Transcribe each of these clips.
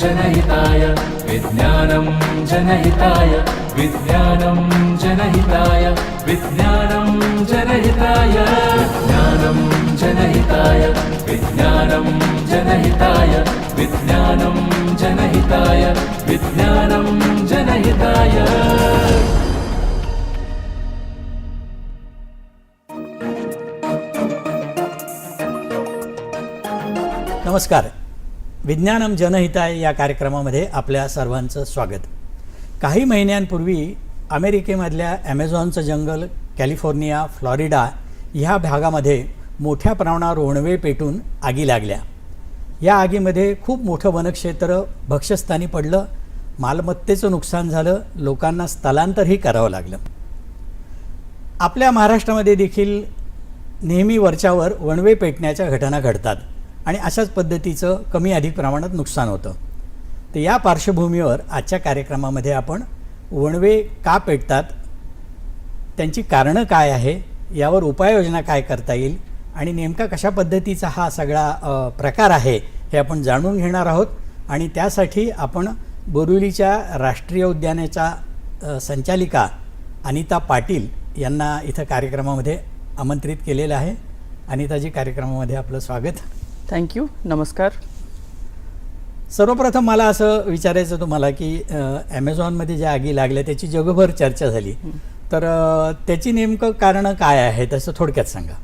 जनहिताय विज्ञानं जनहिताय विज्ञानं जनहिताय विज्ञानं जनहिताय ज्ञानम जनहिताय विज्ञानं जनहिताय विज्ञानं जनहिताय विज्ञानं जनहिताय। नमस्कार। विज्ञानम जनहिताय या कार्यक्रमामध्ये आपल्या सर्वांचं स्वागत. काही महिन्यांपूर्वी अमेरिकेमधल्या ॲमेझॉनचं जंगल कॅलिफोर्निया फ्लॉरिडा ह्या भागामध्ये मोठ्या प्रमाणावर वणवे पेटून आगी लागल्या. या आगीमध्ये खूप मोठं वनक्षेत्र भक्ष्यस्थानी पडलं मालमत्तेचं नुकसान झालं लोकांना स्थलांतरही करावं लागलं. आपल्या महाराष्ट्रामध्ये देखील नेहमी वरच्यावर वणवे पेटण्याच्या घटना घडतात. आणि अशाच पद्धतीचं कमी अधिक प्रमाणात नुकसान होतं. तर या पार्श्वभूमीवर आजच्या कार्यक्रमामध्ये आपण वणवे का पेटतात त्यांची कारणं काय आहे यावर उपाययोजना काय करता येईल आणि नेमका कशा पद्धतीचा हा सगळा प्रकार आहे हे आपण जाणून घेणार आहोत आणि त्यासाठी आपण बोरिवलीच्या राष्ट्रीय उद्यानाच्या संचालिका अनिता पाटील यांना इथं कार्यक्रमामध्ये आमंत्रित केलेलं आहे. अनिताजी कार्यक्रमामध्ये आपलं स्वागत. थँक्यू नमस्कार सर्वप्रथम मला असं विचारायचं तुम्हाला की ॲमेझॉनमध्ये ज्या आगी लागल्या त्याची जगभर चर्चा झाली. तर त्याची नेमकं कारणं काय आहे तसं थोडक्यात सांगा.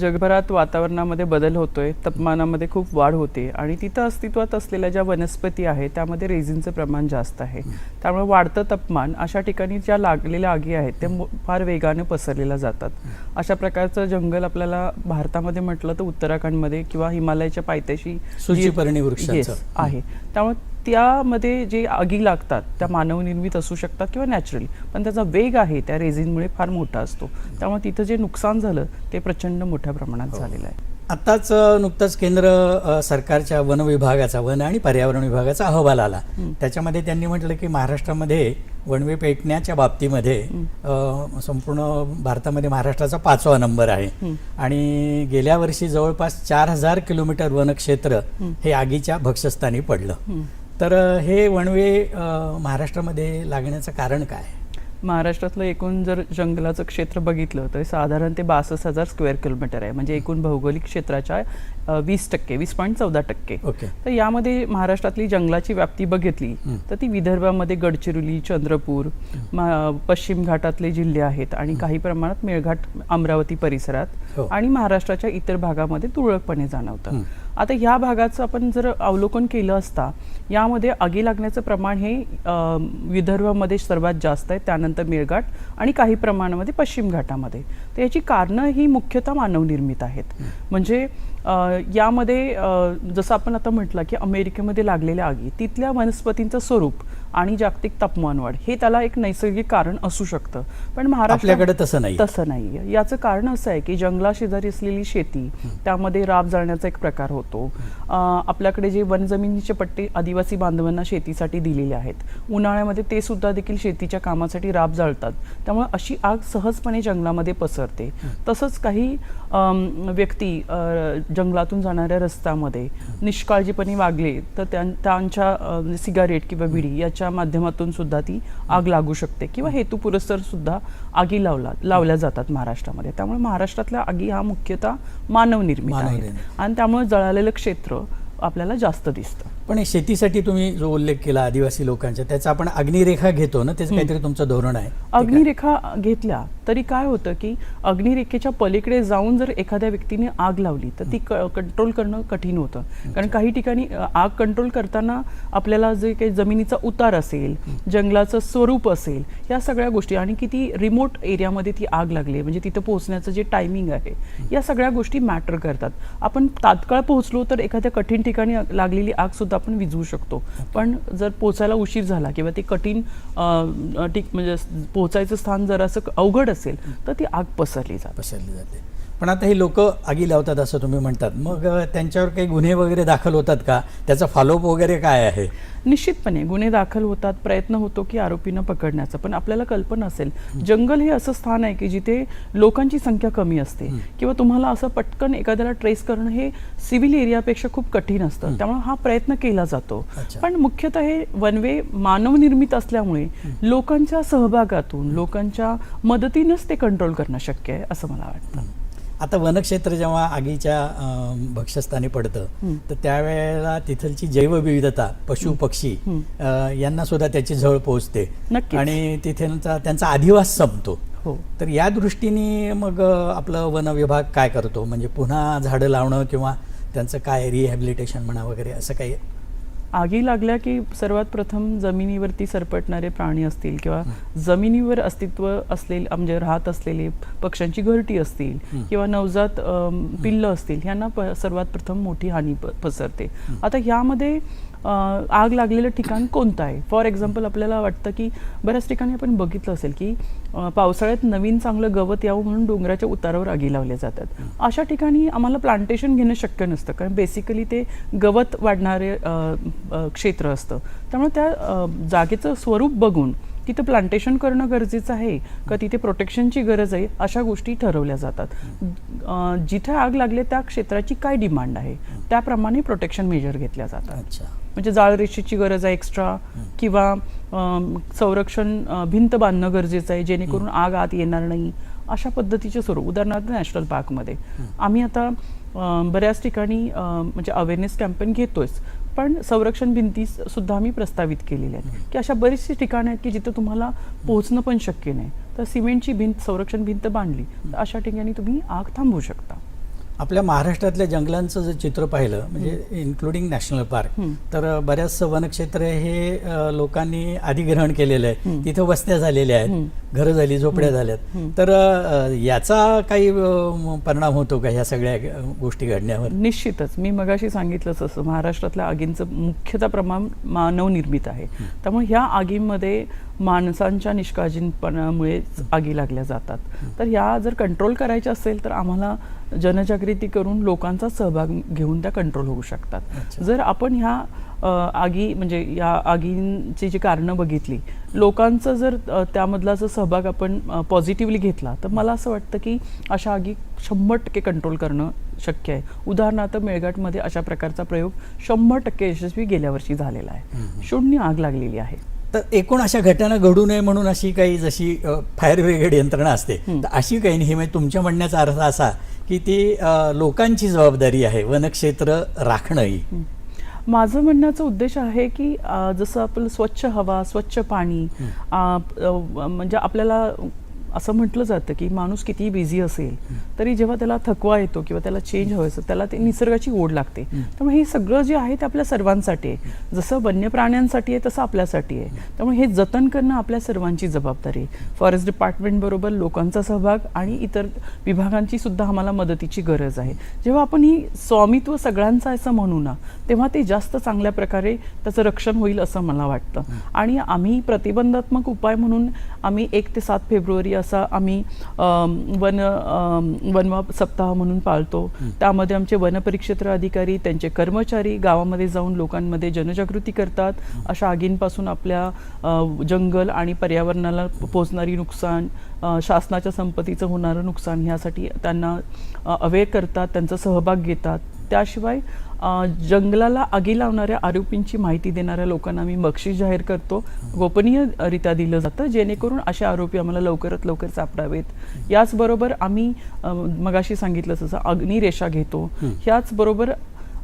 जगभरात वातावरणामध्ये बदल होतोय तापमानामध्ये खूप वाढ होते आणि तिथं अस्तित्वात असलेल्या ज्या वनस्पती आहेत त्यामध्ये रेझिनचं प्रमाण जास्त आहे. त्यामुळे वाढतं तापमान अशा ठिकाणी ज्या लागलेल्या आगी आहेत त्या फार वेगाने पसरलेल्या जातात. अशा प्रकारचं जंगल आपल्याला भारतामध्ये म्हटलं तर उत्तराखंडमध्ये किंवा हिमालयाच्या पायथ्याशी आहे. त्यामुळे त्यामध्ये जे आगी लागतात त्या मानवनिर्मित असू शकतात किंवा नॅचरली पण त्याचा वेग आहे त्या रेझिनमुळे फार मोठा असतो. त्यामुळे तिथं जे नुकसान झालं ते प्रचंड मोठ्या प्रमाणात झालेलं आहे. आत्ताच नुकतंच केंद्र सरकारच्या वन विभागाचा वन आणि पर्यावरण विभागाचा अहवाल आला. त्याच्यामध्ये त्यांनी म्हटलं की महाराष्ट्रामध्ये वनवे पेटण्याच्या बाबतीमध्ये संपूर्ण भारतामध्ये महाराष्ट्राचा पाचवा नंबर आहे. आणि गेल्या वर्षी जवळपास चार हजार किलोमीटर वनक्षेत्र हे आगीच्या भक्ष्यस्थानी पडलं. तर हे वणवे महाराष्ट्रामध्ये लागण्याचं कारण काय? महाराष्ट्रातलं एकूण जर जंगलाचं क्षेत्र बघितलं तर साधारण ते बासष्ट हजार स्क्वेअर किलोमीटर आहे. म्हणजे एकूण भौगोलिक क्षेत्राच्या वीस टक्के वीस पॉईंट चौदा टक्के. तर यामध्ये महाराष्ट्रातली जंगलाची व्याप्ती बघितली तर ती विदर्भामध्ये गडचिरोली चंद्रपूर पश्चिम घाटातले जिल्हे आहेत आणि काही प्रमाणात मेळघाट अमरावती परिसरात हो. आणि महाराष्ट्राच्या इतर भागामध्ये तुरळकपणे जाणवतं. आता ह्या भागाचं आपण जर अवलोकन केलं असता यामध्ये आगी लागण्याचं प्रमाण हे अं, विदर्भामध्ये सर्वात जास्त आहे त्यानंतर मेळघाट आणि काही प्रमाणामध्ये पश्चिम घाटामध्ये. तर याची कारणं ही मुख्यतः मानवनिर्मित आहेत. म्हणजे यामध्ये जसं आपण आता म्हटलं की अमेरिकेमध्ये लागलेल्या आगी तिथल्या वनस्पतींचं स्वरूप आणि जागतिक तापमानवाढ हे त्याला एक नैसर्गिक कारण असू शकतं. पण महाराष्ट्रात आपल्याकडे तसं नाही तसं नाहीये. याचं कारण असं आहे की जंगला शेजारी असलेली शेती त्यामध्ये राब जाळण्याचा एक प्रकार होतो. आपल्याकडे जे वनजमिनीचे पट्टे आदिवासी बांधवांना शेतीसाठी दिलेले आहेत उन्हाळ्यामध्ये ते सुद्धा देखील शेतीच्या कामासाठी राब जाळतात. त्यामुळे अशी आग सहजपणे जंगलामध्ये पसरते. तसंच काही व्यक्ती जंगलातून जाणाऱ्या रस्त्यामध्ये निष्काळजीपणे वागले तर त्यां- त्यांच्या सिगारेट किंवा बिडी याच्या माध्यमातून सुद्धा ती आग लागू शकते किंवा हेतू पुरस्सर सुद्धा आगी लावला लावल्या जातात महाराष्ट्रामध्ये. त्यामुळे महाराष्ट्रातल्या आगी हा मुख्यतः मानवनिर्मित. आहे. आणि त्यामुळे जळालेलं क्षेत्र आपल्याला जास्त दिसतं. पण हे शेतीसाठी तुम्ही जो उल्लेख केला आदिवासी लोकांच्या त्याचा आपण अग्निरेखा घेतो ना त्याचं काहीतरी तुमचं धोरण आहे? अग्निरेखा घेतल्या तरी काय होतं की अग्निरेखेच्या पलीकडे जाऊन जर एखाद्या व्यक्तीने आग लावली तर ती कंट्रोल करणं कठीण होतं. कारण काही ठिकाणी आग कंट्रोल करताना आपल्याला जे काही जमिनीचा उतार असेल जंगलाचं स्वरूप असेल या सगळ्या गोष्टी आणि किती रिमोट एरियामध्ये ती आग लागली म्हणजे तिथं पोहोचण्याचं जे टायमिंग आहे या सगळ्या गोष्टी मॅटर करतात. आपण तात्काळ पोहोचलो तर एखाद्या कठीण ठिकाणी लागलेली आग सुद्धा आपण विझवू शकतो. पण जर पोचायला उशीर झाला किंवा ते कठीण ठीक म्हणजे पोचायचं स्थान जर असं अवघड असेल तर ती आग पसरली जाते. पसरली जाते. पण आता हे लोक आगी लावतात असं तुम्ही म्हणतात. मग त्यांच्यावर काही गुन्हे वगैरे दाखल होतात का? त्याचा फॉलोअप वगैरे काय आहे? निश्चितपणे गुन्हे दाखल होतात प्रयत्न होतो की आरोपींना पकडण्याचा. पण आपल्याला कल्पना असेल जंगल हे असं स्थान आहे की जिथे लोकांची संख्या कमी असते किंवा तुम्हाला असं पटकन एखाद्याला ट्रेस करणं हे सिव्हिल एरियापेक्षा खूप कठीण असतं. त्यामुळे हा प्रयत्न केला जातो. पण मुख्यतः हे वनवे मानवनिर्मित असल्यामुळे लोकांच्या सहभागातून लोकांच्या मदतीनंच ते कंट्रोल करणं शक्य आहे असं मला वाटतं. आता वनक्षेत्र जेव्हा आगीच्या अ, भक्ष्यस्थानी पडतं तर त्यावेळेला तिथलची जैवविविधता पशु पक्षी यांना सुद्धा त्याची झळ पोहोचते. आणि तिथेचा त्यांचा अधिवास संपतो. हो. तर या दृष्टीने मग आपलं वन विभाग काय करतो? म्हणजे पुन्हा झाडं लावणं किंवा त्यांचं काय रिहॅबिलिटेशन म्हणा वगैरे असं काही आगी लागल्या की सर्वात प्रथम जमिनीवरती सरपटणारे प्राणी असतील किंवा जमिनीवर अस्तित्व असलेले म्हणजे राहत असलेले पक्ष्यांची घरटी असतील किंवा नवजात पिल्लं असतील ह्यांना सर्वात प्रथम मोठी हानी पसरते. आता ह्यामध्ये आग लागलेलं ठिकाण कोणतं आहे? फॉर एक्झाम्पल आपल्याला वाटतं की बऱ्याच ठिकाणी आपण बघितलं असेल की पावसाळ्यात नवीन चांगलं गवत यावं म्हणून डोंगराच्या उतारावर आगी लावल्या जातात. अशा ठिकाणी आम्हाला प्लांटेशन घेणं शक्य नसतं. कारण बेसिकली ते गवत वाढणारे क्षेत्र असतं. त्यामुळे त्या जागेचं स्वरूप बघून तिथं प्लांटेशन करणं गरजेचं आहे का तिथे प्रोटेक्शनची गरज आहे अशा गोष्टी ठरवल्या जातात. जिथे आग लागली त्या क्षेत्राची काय डिमांड आहे? त्याप्रमाणे प्रोटेक्शन मेजर घेतल्या जातात. अच्छा. म्हणजे जाळ रेषेची गरज आहे एक्स्ट्रा किंवा संरक्षण भिंत बांधणं गरजेचं आहे जेणेकरून आग आत येणार नाही. अशा पद्धतीचे स्वरूप. उदाहरणार्थ नॅशनल पार्कमध्ये. आम्ही आता बऱ्याच ठिकाणी म्हणजे अवेअरनेस कॅम्पेन घेतोयच पण संरक्षण भिंती सुद्धा आम्ही प्रस्तावित केलेल्या आहेत. की अशा बरीचशी ठिकाणं आहेत की जिथं तुम्हाला पोहोचणं पण शक्य नाही. तर सिमेंटची भिंत संरक्षण भिंत बांधली. तर अशा ठिकाणी तुम्ही आग थांबवू शकता. आपल्या महाराष्ट्रातल्या जंगलांचं जर चित्र पाहिलं म्हणजे इन्क्लुडिंग नॅशनल पार्क तर बऱ्याच वनक्षेत्र हे लोकांनी अधिग्रहण केलेलं आहे. तिथं वस्त्या झालेल्या आहेत. घरं झाली झोपड्या झाल्यात. तर याचा काही परिणाम होतो का ह्या सगळ्या गोष्टी घडण्यावर? निश्चितच. मी मगाशी सांगितलंच असं महाराष्ट्रातल्या आगींचं मुख्यतः प्रमाण मानवनिर्मित आहे. त्यामुळे ह्या आगींमध्ये माणसांच्या निष्काळजीपणामुळेच आगी लागल्या जातात. तर ह्या जर कंट्रोल करायच्या असेल तर आम्हाला जनजागृती करून लोकांचा सहभाग घेऊन त्या कंट्रोल होऊ शकतात. जर आपण ह्या आगी म्हणजे या आगींची जी कारणं बघितली लोकांचं जर त्यामधला जर सहभाग आपण पॉझिटिव्हली घेतला तर मला असं वाटतं की अशा आगी शंभर टक्के कंट्रोल करणं शक्य आहे. उदाहरणार्थ मेळघाटमध्ये अशा प्रकारचा प्रयोग शंभर टक्के यशस्वी गेल्या वर्षी झालेला आहे. शून्य आग लागलेली आहे. तर एकूण अशा घटना घडू नये म्हणून अशी काही जशी फायर ब्रिगेड यंत्रणा असते तर अशी काही नाही. म्हणजे तुमच्या म्हणण्याचा अर्थ असा की ती लोकांची जबाबदारी आहे वनक्षेत्र राखणं ही माझं म्हणण्याचा उद्देश आहे की जसं आपलं स्वच्छ हवा स्वच्छ पाणी म्हणजे आपल्याला असं म्हटलं जातं की माणूस कितीही बिझी असेल तरी जेव्हा त्याला थकवा येतो किंवा त्याला चेंज हवं असतं त्याला ते निसर्गाची ओढ लागते. त्यामुळे हे सगळं जे आहे ते आपल्या सर्वांसाठी आहे. जसं वन्य प्राण्यांसाठी आहे तसं आपल्यासाठी आहे. त्यामुळे हे जतन करणं आपल्या सर्वांची जबाबदारी आहे. फॉरेस्ट डिपार्टमेंट बरोबर लोकांचा सहभाग आणि इतर विभागांची सुद्धा आम्हाला मदतीची गरज आहे. जेव्हा आपण ही स्वामित्व सगळ्यांचं असं म्हणू ना तेव्हा ते जास्त चांगल्या प्रकारे त्याचं रक्षण होईल असं मला वाटतं. आणि आम्ही प्रतिबंधात्मक उपाय म्हणून आम्ही एक ते सात फेब्रुवारी असा आम्ही वन वनवा सप्ताह म्हणून पाळतो. त्यामध्ये आमचे वनपरिक्षेत्र अधिकारी त्यांचे कर्मचारी गावामध्ये जाऊन लोकांमध्ये जनजागृती करतात. अशा आगींपासून आपल्या जंगल आणि पर्यावरणाला पोचणारी नुकसान शासनाच्या संपत्तीचं होणारं नुकसान ह्यासाठी त्यांना अवेअर करतात त्यांचा सहभाग घेतात. त्याशिवाय जंगलाला आगी लावणाऱ्या आरोपींची माहिती देणाऱ्या लोकांना आम्ही बक्षीस जाहीर करतो. गोपनीयरित्या दिलं जातं. जेणेकरून असे आरोपी आम्हाला लवकरात लवकर सापडावेत. याचबरोबर आम्ही मगाशी सांगितलं तसं अग्निरेषा घेतो. ह्याचबरोबर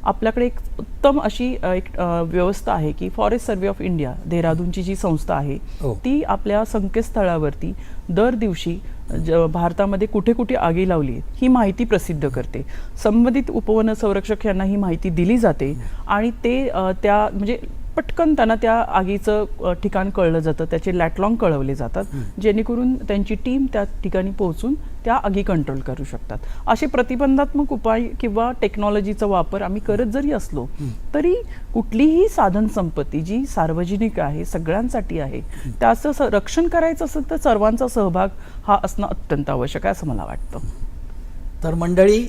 आपल्याकडे एक उत्तम अशी एक व्यवस्था आहे की फॉरेस्ट सर्वे ऑफ इंडिया देहरादूनची जी संस्था आहे हो. ती आपल्या संकेतस्थळावरती दर दिवशी ज भारतामध्ये कुठे कुठे आगी लावली ही माहिती प्रसिद्ध करते. संबंधित उपवन संरक्षक यांना ही माहिती दिली जाते आणि ते त्या म्हणजे पटकन त्यांना त्या आगीचं ठिकाण कळलं जातं. त्याचे लॅटलॉंग कळवले जातात. जेणेकरून त्यांची टीम त्या ठिकाणी पोहोचून त्या आगी कंट्रोल करू शकतात. असे प्रतिबंधात्मक उपाय किंवा टेक्नॉलॉजीचा वापर आम्ही करत जरी असलो तरी कुठलीही साधन संपत्ती जी सार्वजनिक आहे सगळ्यांसाठी आहे त्याचं रक्षण करायचं असेल तर सर्वांचा सहभाग हा असणं अत्यंत आवश्यक आहे असं मला वाटतं. तर मंडळी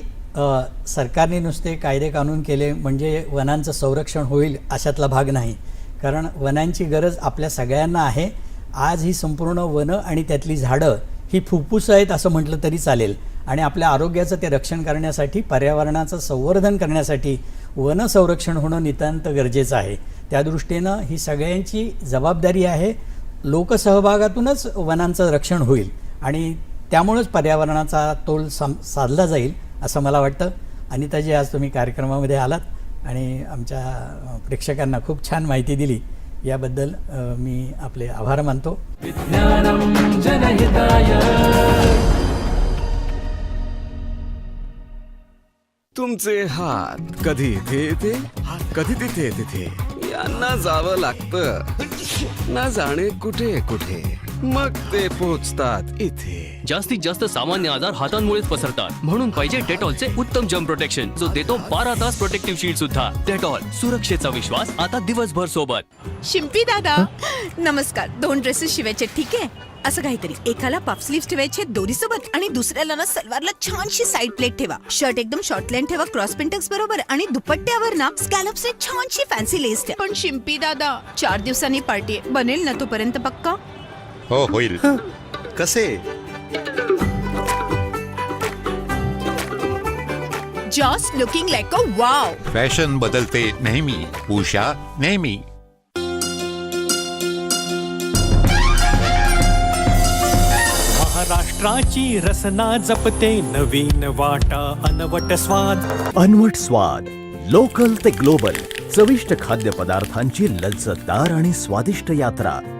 सरकारने नुसते कायदे कानून केले म्हणजे वनांचं संरक्षण होईल अशातला भाग नाही. कारण वनांची गरज आपल्या सगळ्यांना आहे. आज ही संपूर्ण वनं आणि त्यातली झाडं ही फुफ्फुसं आहेत असं म्हटलं तरी चालेल. आणि आपल्या आरोग्याचं ते रक्षण करण्यासाठी पर्यावरणाचं संवर्धन करण्यासाठी वन संरक्षण होणं नितांत गरजेचं आहे. त्या दृष्टीनं ही सगळ्यांची जबाबदारी आहे. लोकसहभागातूनच वनांचं रक्षण होईल आणि त्यामुळंच पर्यावरणाचा तोल साम साधला जाईल. असं मला वाटतं. अनिताजी आज तुम्ही कार्यक्रमामध्ये आलात आणि आमच्या प्रेक्षकांना खूप छान माहिती दिली. याबद्दल मी आपले आभार मानतो. तुमचे हात कधी इथे येते? कधी तिथे तिथे यांना जावं लागतं. ना जाणे कुठे कुठे? मग ते पोचतात इथे. जास्तीत जास्त सामान्य आजार हातांमुळेच पसरतात. म्हणून पाहिजे डेटॉलचे उत्तम जम प्रोटेक्शन जो देतो बारा तास प्रोटेक्टिव्ह शील्ड सुद्धा. डेटॉल सुरक्षेचा विश्वास आता दिवसभर सोबत. शिंपी दादा नमस्कार. दोन ड्रेसेस शिवायचे ठीक आहे? असं काहीतरी. एकाला पफ स्लीव्ह ठेवायचे दोरी सोबत आणि दुसऱ्याला ना सलवारला छानशी साईड प्लेट ठेवा. शर्ट एकदम शॉर्ट लाईन ठेवा क्रॉस पिंटक्स बरोबर आणि दुपट्ट्यावर ना स्कॅलप्सने छानशी फॅन्सी लेस ठेवा. पण शिंपी दादा चार दिवसांनी पार्टी आहे. बनेल ना तोपर्यंत पक्का? हो होईल. कसे? Just looking like a wow fashion बदलते नेहमी. उषा नेहमी. महाराष्ट्राची रसना जपते नवीन वाटा अनवट स्वाद. अनवट स्वाद लोकल ते ग्लोबल चविष्ट खाद्यपदार्थांची लज्जतदार आणि स्वादिष्ट यात्रा.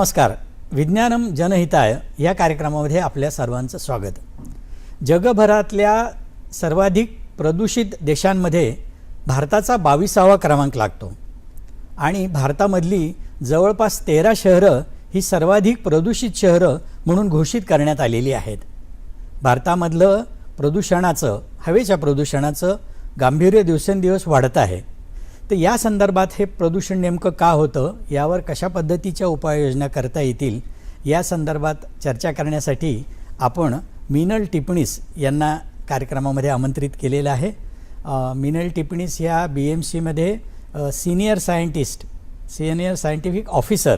नमस्कार. विज्ञानम जनहिताय या कार्यक्रमामध्ये आपल्या सर्वांचं स्वागत. जगभरातल्या सर्वाधिक प्रदूषित देशांमध्ये भारताचा बावीसावा क्रमांक लागतो. आणि भारतामधली जवळपास तेरा शहरं ही सर्वाधिक प्रदूषित शहरं म्हणून घोषित करण्यात आलेली आहेत. भारतामधलं प्रदूषणाचं हवेच्या प्रदूषणाचं गांभीर्य दिवसेंदिवस वाढत आहे. तर या संदर्भात हे प्रदूषण नेमकं का होतं यावर कशा पद्धतीच्या उपाययोजना करता येतील या संदर्भात चर्चा करण्यासाठी आपण मिनल टिपणीस यांना कार्यक्रमामध्ये आमंत्रित केलेलं आहे. मिनल टिपणीस ह्या बी एम सीमध्ये senior scientist senior scientific officer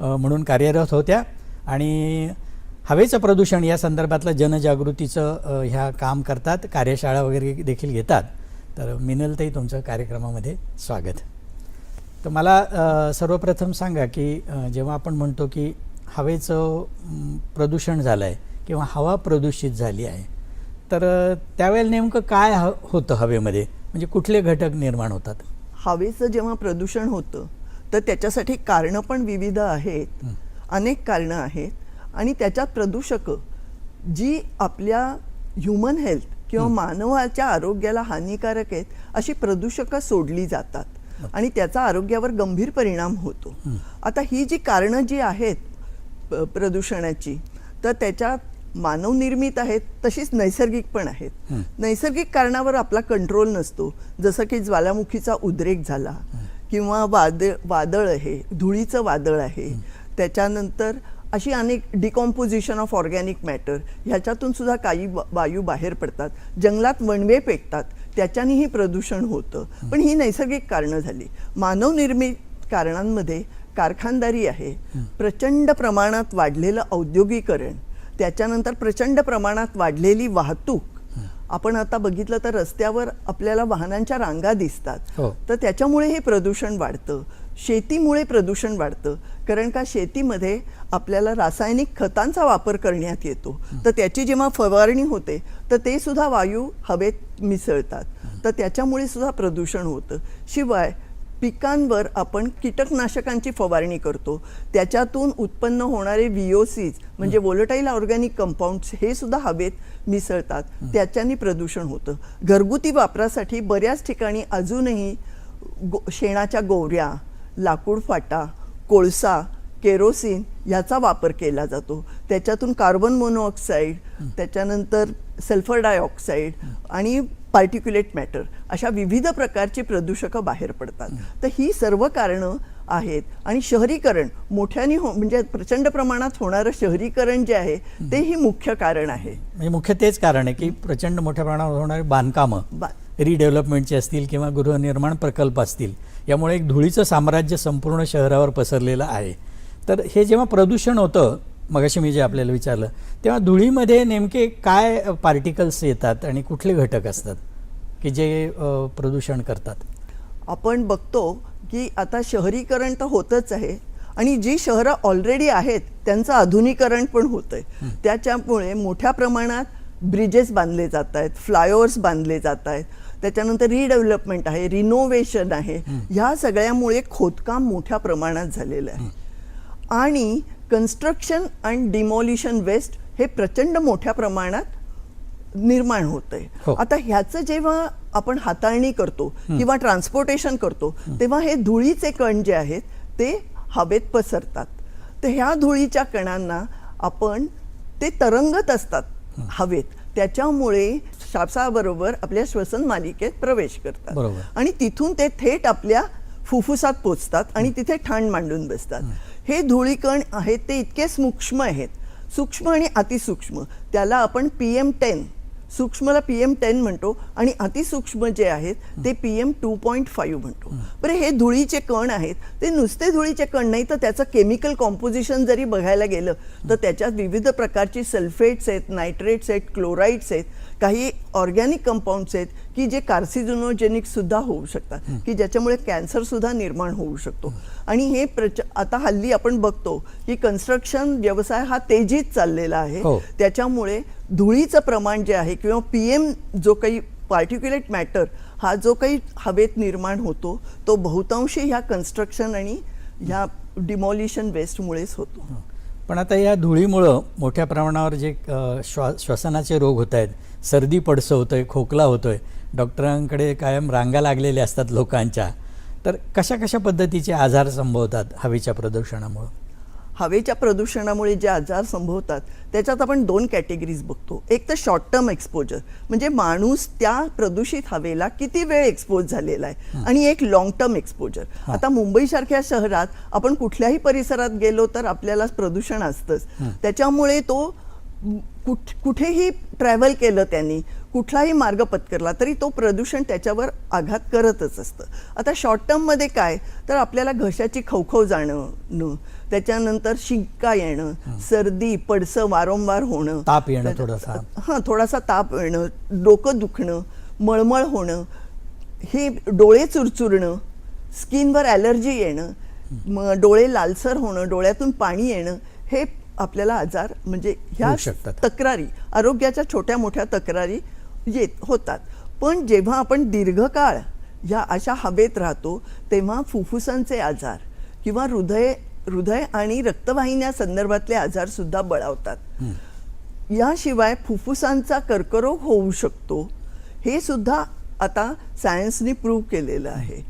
म्हणून कार्यरत होत्या. आणि हवेचं प्रदूषण या संदर्भातलं जनजागृतीचं ह्या काम करतात कार्यशाळा वगैरे देखील घेतात. तर मिनलताई तुमचं कार्यक्रमामध्ये स्वागत. तर मला सर्वप्रथम सांगा की जेव्हा आपण म्हणतो की हवेचं प्रदूषण झालं आहे किंवा हवा प्रदूषित झाली आहे तर त्यावेळेला नेमकं काय ह होतं हवेमध्ये? म्हणजे कुठले घटक निर्माण होतात? हवेचं जेव्हा प्रदूषण होतं तर त्याच्यासाठी कारणं पण विविध आहेत. अनेक कारणं आहेत. आणि त्याच्यात प्रदूषकं जी आपल्या ह्युमन हेल्थ किंवा मानवाच्या आरोग्याला हानिकारक आहेत अशी प्रदूषकं सोडली जातात. आणि त्याचा आरोग्यावर गंभीर परिणाम होतो. आता ही जी कारणं जी आहेत प्रदूषणाची तर त्याच्यात मानवनिर्मित आहेत तशीच नैसर्गिक पण आहेत. नैसर्गिक कारणावर आपला कंट्रोल नसतो. जसं की ज्वालामुखीचा उद्रेक झाला किंवा वादळ वादळ आहे धुळीचं वादळ आहे. त्याच्यानंतर अशी अनेक डिकॉम्पोजिशन ऑफ ऑर्गॅनिक मॅटर ह्याच्यातून सुद्धा काही वायू बाहेर पडतात. जंगलात वणवे पेटतात. त्याच्यानेही प्रदूषण होतं. पण ही नैसर्गिक कारणं झाली. मानवनिर्मित कारणांमध्ये कारखानदारी आहे. प्रचंड प्रमाणात वाढलेलं औद्योगिकरण त्याच्यानंतर प्रचंड प्रमाणात वाढलेली वाहतूक. आपण आता बघितलं तर रस्त्यावर आपल्याला वाहनांच्या रांगा दिसतात. हो. तर त्याच्यामुळे हे प्रदूषण वाढतं. शेतीमुळे प्रदूषण वाढतं. कारण का शेतीमध्ये आपल्याला रासायनिक खतांचा वापर करण्यात येतो. तर त्याची जेव्हा फवारणी होते तर ते सुद्धा वायू हवेत मिसळतात. तर त्याच्यामुळे सुद्धा प्रदूषण होतं. शिवाय पिकांवर आपण कीटकनाशकांची फवारणी करतो. त्याच्यातून उत्पन्न होणारे व्हीओसीज म्हणजे वोलटाईल ऑर्गॅनिक कंपाऊंड्स हे सुद्धा हवेत मिसळतात. त्याच्याने प्रदूषण होतं. घरगुती वापरासाठी बऱ्याच ठिकाणी अजूनही गो शेणाच्या गोवऱ्या लाकूड फाटा कोळसा केरोसिन याचा वापर केला जातो. त्याच्यातून कार्बन मोनोऑक्साईड त्याच्यानंतर सल्फर डायऑक्साईड आणि पार्टिक्युलेट मॅटर अशा विविध प्रकारची प्रदूषकं बाहेर पडतात. तर ही सर्व कारणं आहेत आणि शहरीकरण मोठ्याने हो म्हणजे प्रचंड प्रमाणात होणारं शहरीकरण जे आहे ते ही मुख्य कारण आहे. म्हणजे मुख्य तेच कारण आहे की प्रचंड मोठ्या प्रमाणावर होणारी बांधकामं बा रिडेव्हलपमेंटचे असतील किंवा गृहनिर्माण प्रकल्प असतील यामुळे एक धुळीचं साम्राज्य संपूर्ण शहरावर पसरलेलं आहे. तर हे जेव्हा प्रदूषण होतं मगाशी मी जे आपल्याला विचारलं तेव्हा धुळीमध्ये नेमके काय पार्टिकल्स येतात आणि कुठले घटक असतात की जे प्रदूषण करतात? आपण बघतो की आता शहरीकरण तर होतच आहे आणि जी शहरं ऑलरेडी आहेत त्यांचं आधुनिकरण पण होतंय. त्याच्यामुळे मोठ्या प्रमाणात ब्रिजेस बांधले जात आहेत फ्लायओव्हर्स बांधले जात आहेत. त्याच्यानंतर रिडेव्हलपमेंट आहे रिनोव्हेशन आहे. ह्या सगळ्यामुळे खोदकाम मोठ्या प्रमाणात झालेलं आहे. आणि कन्स्ट्रक्शन अँड डिमॉलिशन वेस्ट हे प्रचंड मोठ्या प्रमाणात निर्माण होतंय. हो. आता ह्याचं जेव्हा आपण हाताळणी करतो किंवा ट्रान्सपोर्टेशन करतो तेव्हा हे धुळीचे कण जे आहेत ते हवेत पसरतात. तर ह्या धुळीच्या कणांना आपण ते तरंगत असतात हवेत. त्याच्यामुळे श्वासाबरोबर आपल्या श्वसन मालिकेत प्रवेश करतात. आणि तिथून ते थेट आपल्या फुफ्फुसात पोचतात आणि तिथे ठाण मांडून बसतात. हे धुळीकण आहेत ते इतके सूक्ष्म आहेत. सूक्ष्म आणि अतिसूक्ष्म. त्याला आपण पी एम टेन सूक्ष्मला पी एम टेन म्हणतो आणि अतिसूक्ष्म जे आहेत ते P M two point five म्हणतो. बरं हे धुळीचे कण आहेत. ते नुसते धुळीचे कण नाही तर त्याचं केमिकल कॉम्पोजिशन जरी बघायला गेलं तर त्याच्यात विविध प्रकारची सल्फेट्स आहेत नायट्रेट्स आहेत क्लोराईड्स आहेत काही ऑर्गॅनिक कंपाऊंड्स आहेत की जे कार्सिजोनोजेनिक सुद्धा होऊ शकतात की ज्याच्यामुळे कॅन्सर सुद्धा निर्माण होऊ शकतो. आणि हे प्रच आता हल्ली आपण बघतो की कन्स्ट्रक्शन व्यवसाय हा तेजीत चाललेला आहे. हो. त्याच्यामुळे धुळीचं प्रमाण जे आहे किंवा पी एम जो काही पार्टिक्युलेट मॅटर हा जो काही हवेत निर्माण होतो तो बहुतांशी ह्या कन्स्ट्रक्शन आणि ह्या डिमॉलिशन वेस्टमुळेच होतो. पण आता या धुळीमुळं मोठ्या प्रमाणावर जे श्वा श्वसनाचे रोग होत आहेत सर्दी पडसं होतं आहे खोकला होतो आहे डॉक्टरांकडे कायम रांगा लागलेल्या असतात लोकांच्या तर कशा कशा पद्धतीचे आजार संभवतात हवेच्या प्रदूषणामुळं? हवेच्या प्रदूषणामुळे जे आजार संभवतात त्याच्यात आपण दोन कॅटेगरीज बघतो. एक तर शॉर्ट टर्म एक्सपोजर म्हणजे माणूस त्या प्रदूषित हवेला किती वेळ एक्सपोज झालेला आहे. आणि एक लॉंग टर्म एक्सपोजर आता मुंबईसारख्या शहरात आपण कुठल्याही परिसरात गेलो तर आपल्याला प्रदूषण असतंच. त्याच्यामुळे तो कुठ कुठेही ट्रॅव्हल केलं त्यांनी कुठलाही मार्ग पत्करला तरी तो प्रदूषण त्याच्यावर आघात करतच असतं. आता शॉर्ट टर्ममध्ये काय? तर आपल्याला घशाची खवखव जाणं त्याच्यानंतर शिंका येणं सर्दी पडसं वारंवार होणं ताप येणं थोडासा. हां थोडासा ताप येणं डोकं दुखणं मळमळ होणं हे डोळे चुरचुरणं स्किनवर ॲलर्जी येणं मग डोळे लालसर होणं डोळ्यातून पाणी येणं हे आपल्याला आजार म्हणजे ह्या. तक्रारी आरोग्याच्या छोट्या मोठ्या तक्रारी येत होतात पण जेव्हा आपण दीर्घकाळ ह्या अशा हवेत राहतो तेव्हा फुफ्फुसांचे आजार किंवा हृदय हृदय आणि रक्तवाहिन्या संदर्भातले आजार सुद्धा बळावतात. याशिवाय फुफ्फुसांचा कर्करोग होऊ शकतो. हे सुद्धा आता सायन्सनी प्रूव्ह केलेलं आहे.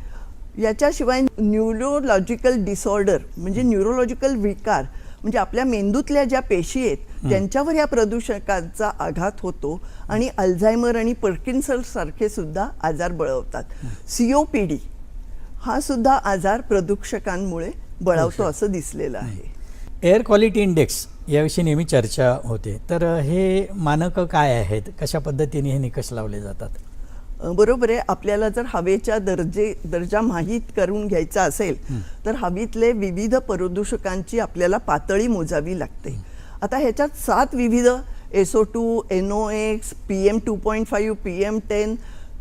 याच्याशिवाय न्यूरोलॉजिकल डिसऑर्डर म्हणजे न्यूरोलॉजिकल विकार म्हणजे आपल्या मेंदूतल्या ज्या पेशी आहेत त्यांच्यावर या प्रदूषकांचा आघात होतो आणि अल्झायमर आणि पर्किन्सन सारखे सुद्धा आजार बळवतात. सीओपीडी हा सुद्धा आजार प्रदूषकांमुळे बळावतो असं दिसलेलं आहे. एअर क्वालिटी इंडेक्स याविषयी नेहमी चर्चा होते. तर हे मानकं काय आहेत? कशा पद्धतीने हे निकष लावले जातात? बरोबर आहे. आपल्याला जर हवेच्या दर्जे दर्जा माहीत करून घ्यायचा असेल तर हवेतले विविध प्रदूषकांची आपल्याला पातळी मोजावी लागते. आता ह्याच्यात सात विविध S O two N O X P M two point five P M ten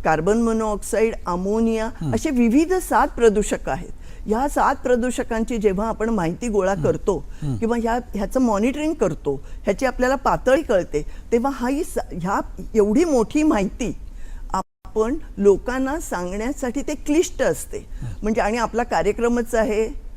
carbon monoxide ammonia असे विविध सात प्रदूषक आहेत. ह्या सात प्रदूषकांची जेव्हा आपण माहिती गोळा करतो किंवा ह्या ह्याचं मॉनिटरिंग करतो ह्याची आपल्याला पातळी कळते तेव्हा हा ही स- ह्या एवढी मोठी माहिती आपण लोकांना सांगण्यासाठी ते क्लिष्ट असते. म्हणजे आणि आपला कार्यक्रमच आहे.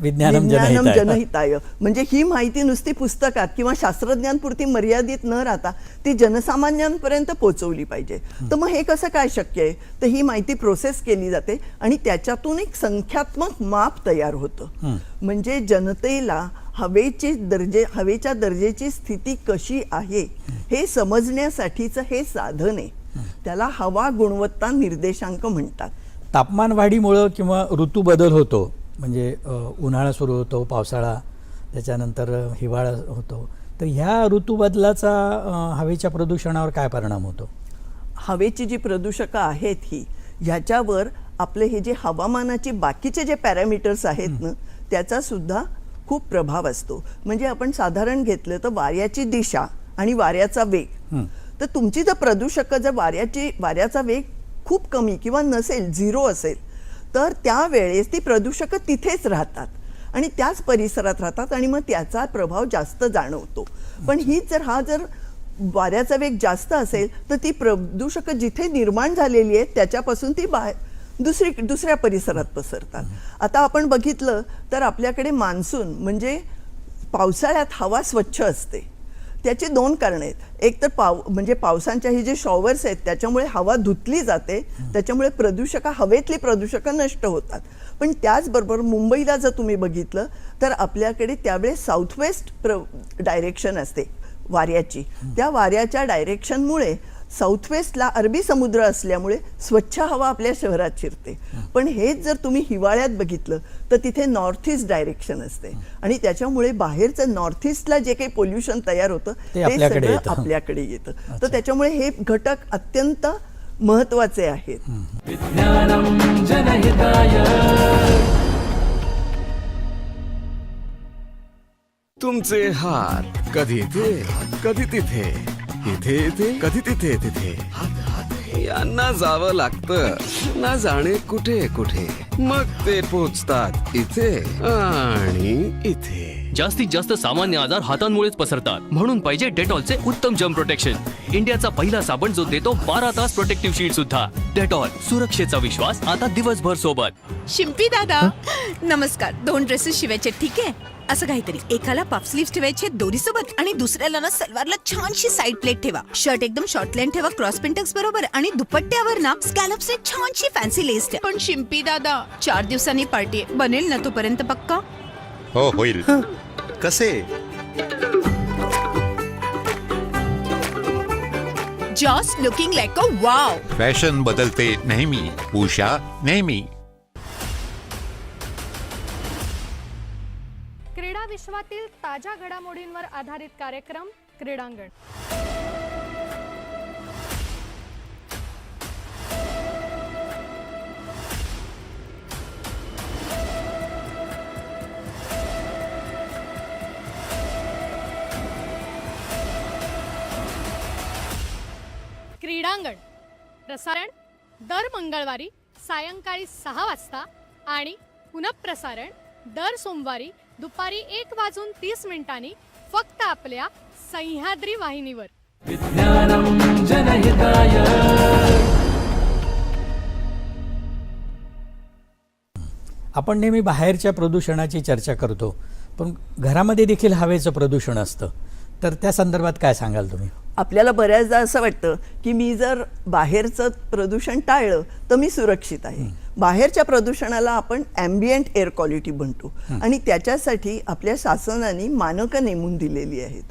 विज्ञानम. जनहिताय. म्हणजे ही माहिती नुसती पुस्तकात किंवा शास्त्रज्ञांपुरती मर्यादित न राहता ती जनसामान्यांपर्यंत पोहोचवली पाहिजे. तर मग हे कसं काय शक्य आहे? तर ही माहिती प्रोसेस केली जाते आणि त्याच्यातून एक संख्यात्मक माप तयार होतं. म्हणजे जनतेला हवेचे दर्जे हवेच्या दर्जेची स्थिती कशी आहे हे. समजण्यासाठीचं हे साधन आहे. त्याला हवा गुणवत्ता निर्देशांक म्हणतात. तापमान वाढीमुळं किंवा ऋतू बदल होतो म्हणजे उन्हाळा सुरू होतो पावसाळा त्याच्यानंतर हिवाळा होतो. तर ह्या ऋतू बदलाचा अ, हवेच्या प्रदूषणावर काय परिणाम होतो? हवेची जी प्रदूषकं आहेत ही ह्याच्यावर आपले हे जे हवामानाचे बाकीचे जे पॅरामीटर्स आहेत ना त्याचा सुद्धा खूप प्रभाव असतो. म्हणजे आपण साधारण घेतलं तर वाऱ्याची दिशा आणि वाऱ्याचा वेग. तर तुमची जर प्रदूषकं जर वाऱ्याची वाऱ्याचा वेग खूप कमी किंवा नसेल झिरो असेल तर त्यावेळेस ती प्रदूषकं तिथेच राहतात आणि त्याच परिसरात राहतात आणि मग त्याचा प्रभाव जास्त जाणवतो. पण ही जर हा जर वाऱ्याचा वेग जास्त असेल तर ती प्रदूषकं जिथे निर्माण झालेली आहेत त्याच्यापासून ती बाहेर दुसरी दुसऱ्या परिसरात पसरतात. आता आपण बघितलं तर आपल्याकडे मान्सून म्हणजे पावसाळ्यात हवा स्वच्छ असते. त्याची दोन कारणं आहेत. एक तर पाव म्हणजे पावसांच्या ही जे शॉवर्स आहेत त्याच्यामुळे हवा धुतली जाते. त्याच्यामुळे प्रदूषका हवेतली प्रदूषकं नष्ट होतात. पण त्याचबरोबर मुंबईला जर तुम्ही बघितलं तर आपल्याकडे त्यावेळेस साऊथ वेस्ट प्र डायरेक्शन असते वाऱ्याची. त्या वाऱ्याच्या डायरेक्शनमुळे साऊथ वेस्टला अरबी समुद्र असल्यामुळे स्वच्छ हवा आपल्या शहरात शिरते. पण हेच जर तुम्ही हिवाळ्यात बघितलं तर तिथे नॉर्थ ईस्ट डायरेक्शन असते. आणि त्याच्यामुळे बाहेरचं नॉर्थ ईस्टला जे काही पोल्युशन तयार होतं ते आपल्याकडे सगळं. आपल्याकडे येतं. तर त्याच्यामुळे हे घटक अत्यंत महत्त्वाचे आहेत. तुमचे हात कधी इथे कधी तिथे? इथे इथे कधी तिथे तिथे. यांना जावं लागतं. ना जाणे कुठे कुठे. मग ते पोचतात इथे आणि इथे. जास्तीत जास्त सामान्य आजार हातांमुळेच पसरतात. म्हणून पाहिजे डेटॉलचे उत्तम जम प्रोटेक्शन इंडियाचा पहिला साबण जो देतो बारा तास प्रोटेक्टिव्ह शीट सुद्धा. डेटॉल सुरक्षेचा विश्वास आता दिवसभर सोबत. शिंपी दादा नमस्कार. दोन ड्रेसेस शिवायचे ठीक आहे? असं काहीतरी. एकाला पफ स्लीव्ह ठेवायचे दोरी सोबत आणि दुसऱ्याला ना सलवारला छानशी साईड प्लेट ठेवा. शर्ट एकदम शॉर्ट लाईन ठेवा क्रॉस पेंटक्स बरोबर आणि दुपट्ट्यावर ना स्कॅलप्सने छानशी फॅन्सी लेस ठेवा. पण शिंपी दादा चार दिवसांनी पार्टी बनेल ना तोपर्यंत पक्का? हो होईल. कसे? Just looking like a wow fashion बदलते नेहमी. उषा नेहमी. विश्वातील ताज्या घडामोडींवर आधारित कार्यक्रम क्रीडांगण. क्रीडांगण. प्रसारण दर मंगळवारी सायंकाळी सहा वाजता आणि पुनःप्रसारण दर सोमवारी दुपारी एक वाजून तीस मिनिटांनी फक्त आपल्या सह्याद्री वाहिनीवर. आपण नेहमी बाहेरच्या प्रदूषणाची चर्चा करतो पण घरामध्ये देखील हवेचं प्रदूषण असतं. तर त्या संदर्भात काय सांगाल तुम्ही? आपल्याला बऱ्याचदा असं वाटतं की मी जर बाहेरचं प्रदूषण टाळलं तर मी सुरक्षित आहे. बाहेरच्या प्रदूषणाला आपण ॲम्बियंट एअर क्वालिटी म्हणतो. आणि त्याच्यासाठी आपल्या शासनाने मानकं नेमून दिलेली आहेत.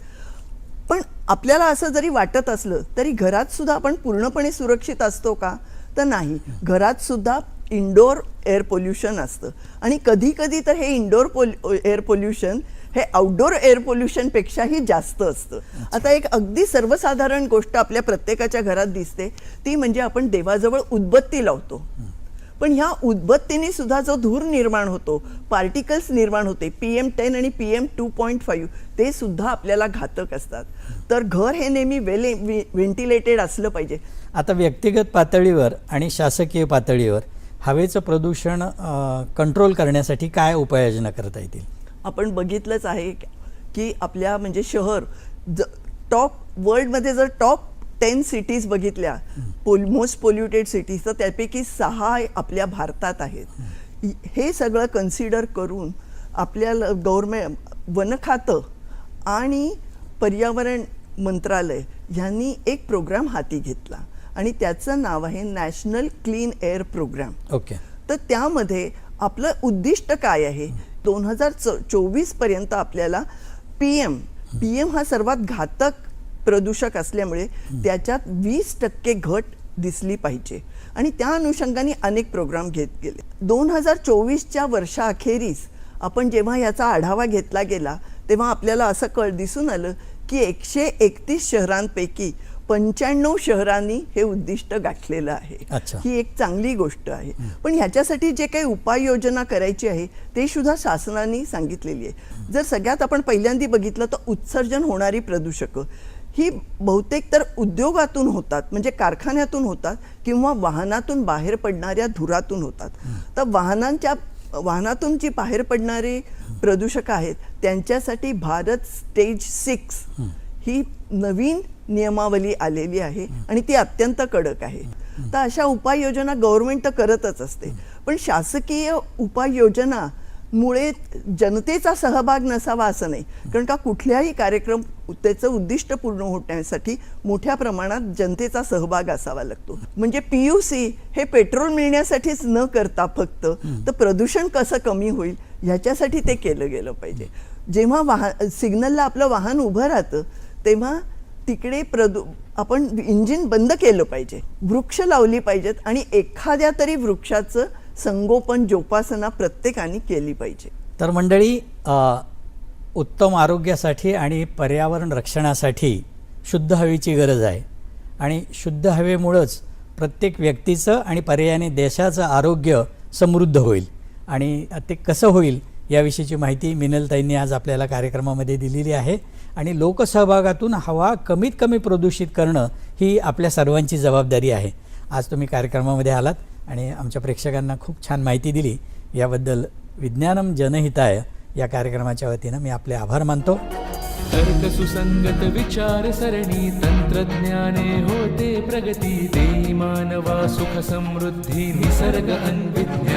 पण आपल्याला असं जरी वाटत असलं तरी घरात सुद्धा आपण पूर्णपणे सुरक्षित असतो का? तर नाही. घरात सुद्धा इंडोर एअर पोल्युशन असतं. आणि कधी कधी तर हे इंडोर पोल एअर पोल्युशन हे आउटडोर एअर पोल्युशनपेक्षाही जास्त असतं. आता एक अगदी सर्वसाधारण गोष्ट आपल्या प्रत्येकाच्या घरात दिसते ती म्हणजे आपण देवाजवळ उदबत्ती लावतो. पण ह्या उदबत्तीने सुद्धा जो धूर निर्माण होतो पार्टिकल्स निर्माण होते पी एम टेन आणि P M two point five ते सुद्धा आपल्याला घातक असतात. तर घर हे नेहमी वेल व्हेंटिलेटेड असलं पाहिजे. आता व्यक्तिगत पातळीवर आणि शासकीय पातळीवर हवेचं प्रदूषण कंट्रोल करण्यासाठी काय उपाययोजना करता येतील? आपण बघितलंच आहे की आपल्या म्हणजे शहर ज टॉप वर्ल्डमध्ये जर टॉप टेन सिटीज बघितल्या पोल मोस्ट पोल्युटेड सिटीज तर त्यापैकी सहा आपल्या भारतात आहेत. हे सगळं कन्सिडर करून आपल्याला गव्हर्मेंट वन खातं आणि पर्यावरण मंत्रालय यांनी एक प्रोग्राम हाती घेतला आणि त्याचं नाव आहे national clean air programme okay तर त्यामध्ये आपलं उद्दिष्ट काय आहे? दोन हजार चोवीसपर्यंत आपल्याला पी एम पी एम हा सर्वात घातक प्रदूषक असल्यामुळे त्याच्यात वीस टक्के घट दिसली पाहिजे. आणि त्या अनुषंगाने अनेक प्रोग्राम घेत गेले. दोन हजार चोवीसच्या वर्षाअखेरीस आपण जेव्हा याचा आढावा घेतला गेला तेव्हा आपल्याला असं कळ दिसून आलं की एकशे एकतीस शहरांपैकी पंच्याण्णव शहरांनी हे उद्दिष्ट गाठलेलं आहे. ही एक चांगली गोष्ट आहे. पण ह्याच्यासाठी जे काही उपाययोजना करायची आहे ते सुद्धा शासनाने सांगितलेली आहे. जर सगळ्यात आपण पहिल्यांदा बघितलं तर उत्सर्जन होणारी प्रदूषकं. ही बहुतेक तर उद्योगातून होतात म्हणजे कारखान्यातून होतात किंवा वाहनातून बाहेर पडणाऱ्या धुरातून होतात. तर वाहनांच्या वाहनातून जी बाहेर पडणारी प्रदूषकं आहेत त्यांच्यासाठी भारत स्टेज सिक्स ही नवीन नियमावली आलेली आहे आणि ती अत्यंत कडक आहे. तर अशा उपाययोजना गव्हर्नमेंट तर करतच असते. पण शासकीय उपाययोजनामुळे जनतेचा सहभाग नसावा असं नाही. कारण का कुठल्याही कार्यक्रम त्याचं उद्दिष्ट पूर्ण होण्यासाठी मोठ्या प्रमाणात जनतेचा सहभाग असावा लागतो. म्हणजे पीयूसी हे पेट्रोल मिळण्यासाठीच न करता फक्त तर प्रदूषण कसं कमी होईल ह्याच्यासाठी ते केलं गेलं पाहिजे. जेव्हा वाहन सिग्नलला आपलं वाहन उभं राहतं तेव्हा तिकडे प्रदू आपण इंजिन बंद केलं पाहिजे. वृक्ष लावली पाहिजेत आणि एखाद्या तरी वृक्षाचं संगोपन जोपासना प्रत्येकाने केली पाहिजे. तर मंडळी उत्तम आरोग्यासाठी आणि पर्यावरण रक्षणासाठी शुद्ध हवेची गरज आहे. आणि शुद्ध हवेमुळंच प्रत्येक व्यक्तीचं आणि पर्यायाने देशाचं आरोग्य समृद्ध होईल. आणि ते कसं होईल याविषयीची माहिती मिनलताईंनी आज आपल्याला कार्यक्रमामध्ये दिलेली आहे. आणि लोकसहभागातून हवा कमीत कमी प्रदूषित करणं ही आपल्या सर्वांची जबाबदारी आहे. आज तुम्ही कार्यक्रमामध्ये आलात आणि आमच्या प्रेक्षकांना खूप छान माहिती दिली. याबद्दल विज्ञानम जनहिताय या कार्यक्रमाच्या वतीनं मी आपले आभार मानतो. तर्क सुसंगत विचार सरणी तंत्रज्ञाने होते प्रगती देई मानवा सुख समृद्धी निसर्ग अन्विज्ञान